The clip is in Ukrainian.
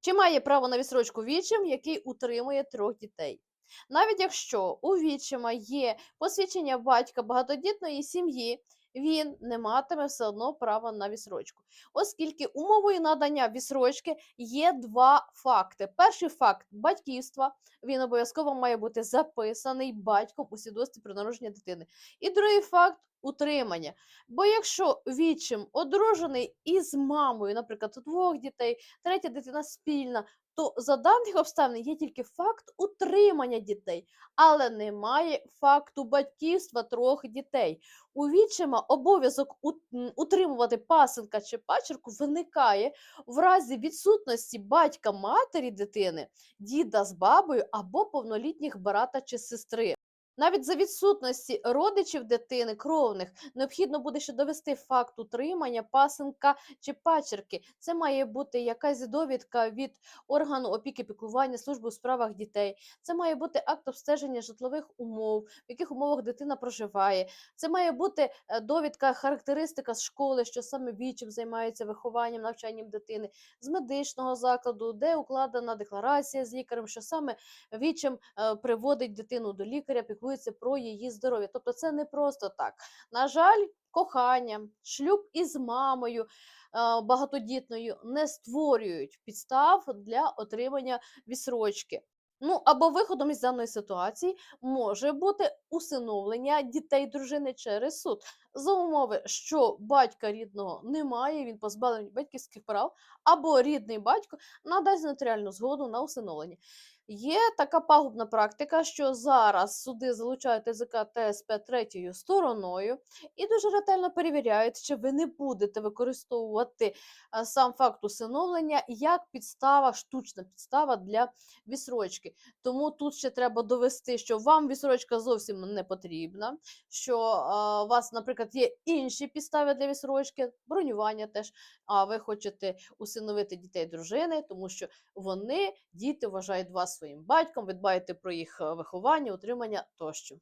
Чи має право на відсрочку відчим, який утримує трьох дітей? Навіть якщо у відчима є посвідчення батька багатодітної сім'ї, він не матиме все одно права на відсрочку, оскільки умовою надання відсрочки є два факти. Перший факт батьківства, він обов'язково має бути записаний батьком у свідоцтві про народження дитини. І другий факт утримання. Бо якщо відчим одружений із мамою, наприклад, у двох дітей, третя дитина спільна, то за даних обставин є тільки факт утримання дітей, але немає факту батьківства трьох дітей. У відчима обов'язок утримувати пасенка чи пачерку виникає в разі відсутності батька матері дитини, діда з бабою або повнолітніх брата чи сестри. Навіть за відсутності родичів дитини, кровних, необхідно буде ще довести факт утримання пасенка чи пачерки. Це має бути якась довідка від органу опіки піклування служби у справах дітей. Це має бути акт обстеження житлових умов, в яких умовах дитина проживає. Це має бути е, довідка, характеристика з школи, що саме відчим займається вихованням, навчанням дитини, з медичного закладу, де укладена декларація з лікарем, що саме відчим е, приводить дитину до лікаря, піклується про її здоров'я. Тобто це не просто так. На жаль, кохання, шлюб із мамою. Багатодітною не створюють підстав для отримання відсрочки. Ну або виходом із даної ситуації може бути усиновлення дітей дружини через суд за умови, що батька рідного немає, він позбавлений батьківських прав, або рідний батько надасть нотаріальну згоду на усиновлення. Є така пагубна практика, що зараз суди залучають ТЗК ТСП третьою стороною і дуже ретельно перевіряють, чи ви не будете використовувати сам факт усиновлення як підстава, штучна підстава для відсрочки. Тому тут ще треба довести, що вам відсрочка зовсім не потрібна, що а, вас, наприклад, є інші підстави для відсрочки, бронювання теж, а ви хочете усиновити дітей дружини, тому що вони, діти, вважають вас своїм батьком, ви дбаєте про їх е, виховання, утримання тощо.